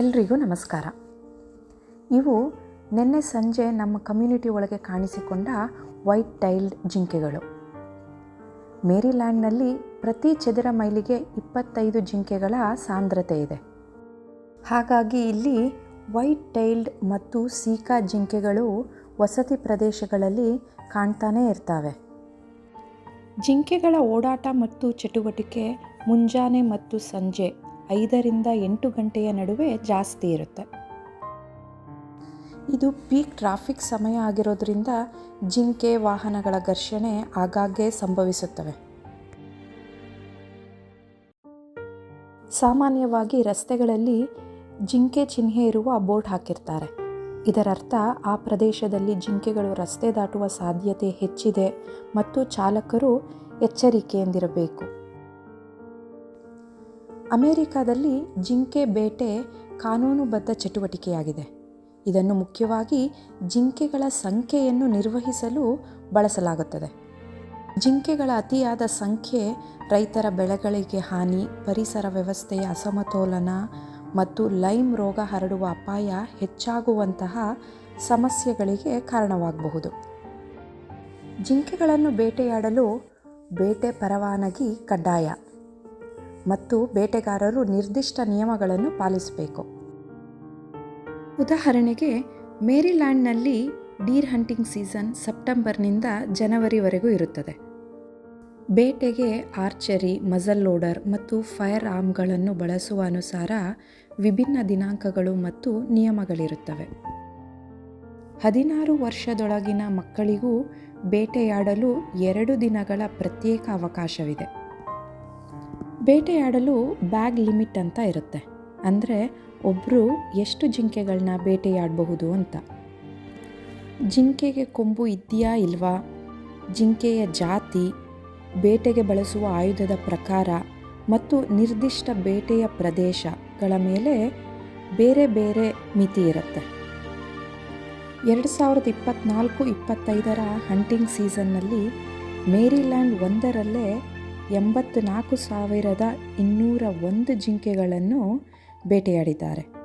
ಎಲ್ರಿಗೂ ನಮಸ್ಕಾರ. ಇವು ನಿನ್ನೆ ಸಂಜೆ ನಮ್ಮ ಕಮ್ಯುನಿಟಿ ಒಳಗೆ ಕಾಣಿಸಿಕೊಂಡ ವೈಟ್ ಟೈಲ್ಡ್ ಜಿಂಕೆಗಳು. ಮೇರಿಲ್ಯಾಂಡ್ನಲ್ಲಿ ಪ್ರತಿ ಚದರ ಮೈಲಿಗೆ ಇಪ್ಪತ್ತೈದು ಜಿಂಕೆಗಳ ಸಾಂದ್ರತೆ ಇದೆ. ಹಾಗಾಗಿ ಇಲ್ಲಿ ವೈಟ್ ಟೈಲ್ಡ್ ಮತ್ತು ಸೀಕಾ ಜಿಂಕೆಗಳು ವಸತಿ ಪ್ರದೇಶಗಳಲ್ಲಿ ಕಾಣ್ತಾನೇ ಇರ್ತವೆ. ಜಿಂಕೆಗಳ ಓಡಾಟ ಮತ್ತು ಚಟುವಟಿಕೆ ಮುಂಜಾನೆ ಮತ್ತು ಸಂಜೆ ಐದರಿಂದ ಎಂಟು ಗಂಟೆಯ ನಡುವೆ ಜಾಸ್ತಿ ಇರುತ್ತೆ. ಇದು ಪೀಕ್ ಟ್ರಾಫಿಕ್ ಸಮಯ ಆಗಿರೋದ್ರಿಂದ ಜಿಂಕೆ ವಾಹನಗಳ ಘರ್ಷಣೆ ಆಗಾಗ್ಗೆ ಸಂಭವಿಸುತ್ತವೆ. ಸಾಮಾನ್ಯವಾಗಿ ರಸ್ತೆಗಳಲ್ಲಿ ಜಿಂಕೆ ಚಿಹ್ನೆ ಇರುವ ಬೋರ್ಡ್ ಹಾಕಿರ್ತಾರೆ. ಇದರರ್ಥ, ಆ ಪ್ರದೇಶದಲ್ಲಿ ಜಿಂಕೆಗಳು ರಸ್ತೆ ದಾಟುವ ಸಾಧ್ಯತೆ ಹೆಚ್ಚಿದೆ ಮತ್ತು ಚಾಲಕರು ಎಚ್ಚರಿಕೆಯಿಂದಿರಬೇಕು. ಅಮೆರಿಕಾದಲ್ಲಿ ಜಿಂಕೆ ಬೇಟೆ ಕಾನೂನುಬದ್ಧ ಚಟುವಟಿಕೆಯಾಗಿದೆ. ಇದನ್ನು ಮುಖ್ಯವಾಗಿ ಜಿಂಕೆಗಳ ಸಂಖ್ಯೆಯನ್ನು ನಿರ್ವಹಿಸಲು ಬಳಸಲಾಗುತ್ತದೆ. ಜಿಂಕೆಗಳ ಅತಿಯಾದ ಸಂಖ್ಯೆ ರೈತರ ಬೆಳೆಗಳಿಗೆ ಹಾನಿ, ಪರಿಸರ ವ್ಯವಸ್ಥೆಯ ಅಸಮತೋಲನ ಮತ್ತು ಲೈಮ್ ರೋಗ ಹರಡುವ ಅಪಾಯ ಹೆಚ್ಚಾಗುವಂತಹ ಸಮಸ್ಯೆಗಳಿಗೆ ಕಾರಣವಾಗಬಹುದು. ಜಿಂಕೆಗಳನ್ನು ಬೇಟೆಯಾಡಲು ಬೇಟೆ ಪರವಾನಗಿ ಕಡ್ಡಾಯ. ಮತ್ತು ಬೇಟೆಗಾರರು ನಿರ್ದಿಷ್ಟ ನಿಯಮಗಳನ್ನು ಪಾಲಿಸಬೇಕು. ಉದಾಹರಣೆಗೆ, ಮೇರಿಲ್ಯಾಂಡ್ನಲ್ಲಿ ಡೀರ್ ಹಂಟಿಂಗ್ ಸೀಸನ್ ಸೆಪ್ಟೆಂಬರ್ನಿಂದ ಜನವರಿವರೆಗೂ ಇರುತ್ತದೆ. ಬೇಟೆಗೆ ಆರ್ಚರಿ ಮಜಲ್ ಲೋಡರ್ ಮತ್ತು ಫೈರ್ ಆರ್ಮ್ಗಳನ್ನು ಬಳಸುವ ಅನುಸಾರ ವಿಭಿನ್ನ ದಿನಾಂಕಗಳು ಮತ್ತು ನಿಯಮಗಳಿರುತ್ತವೆ. ಹದಿನಾರು ವರ್ಷದೊಳಗಿನ ಮಕ್ಕಳಿಗೂ ಬೇಟೆಯಾಡಲು ಎರಡು ದಿನಗಳ ಪ್ರತ್ಯೇಕ ಅವಕಾಶವಿದೆ. ಬೇಟೆಯಾಡಲು ಬ್ಯಾಗ್ ಲಿಮಿಟ್ ಅಂತ ಇರುತ್ತೆ. ಅಂದರೆ ಒಬ್ಬರು ಎಷ್ಟು ಜಿಂಕೆಗಳನ್ನ ಬೇಟೆಯಾಡಬಹುದು ಅಂತ. ಜಿಂಕೆಗೆ ಕೊಂಬು ಇದೆಯಾ ಇಲ್ವಾ? ಜಿಂಕೆಯ ಜಾತಿ, ಬೇಟೆಗೆ ಬಳಸುವ ಆಯುಧದ ಪ್ರಕಾರ ಮತ್ತು ನಿರ್ದಿಷ್ಟ ಬೇಟೆಯ ಪ್ರದೇಶಗಳ ಮೇಲೆ ಬೇರೆ ಬೇರೆ ಮಿತಿ ಇರುತ್ತೆ. ಎರಡು ಸಾವಿರದ ಇಪ್ಪತ್ತ್ನಾಲ್ಕು ಇಪ್ಪತ್ತೈದರ ಹಂಟಿಂಗ್ ಸೀಸನ್ನಲ್ಲಿ ಮೇರಿಲ್ಯಾಂಡ್ ಒಂದರಲ್ಲೇ ಎಂಬತ್ತು ನಾಲ್ಕು ಸಾವಿರದ ಇನ್ನೂರ ಒಂದು ಜಿಂಕೆಗಳನ್ನು ಬೇಟೆಯಾಡಿದ್ದಾರೆ.